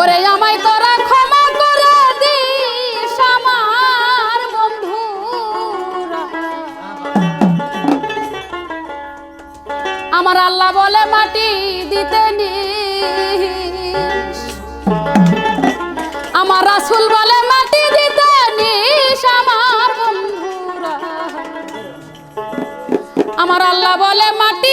ওরে আমায় তোরা ক্ষমা করে দিস, আমার বন্ধুরা। আমার আল্লাহ বলে মাটি দিতে নিস। আমার রাসুল বলে মাটি দিতে নিস, আমার বন্ধুরা। আমার আল্লাহ বলে মাটি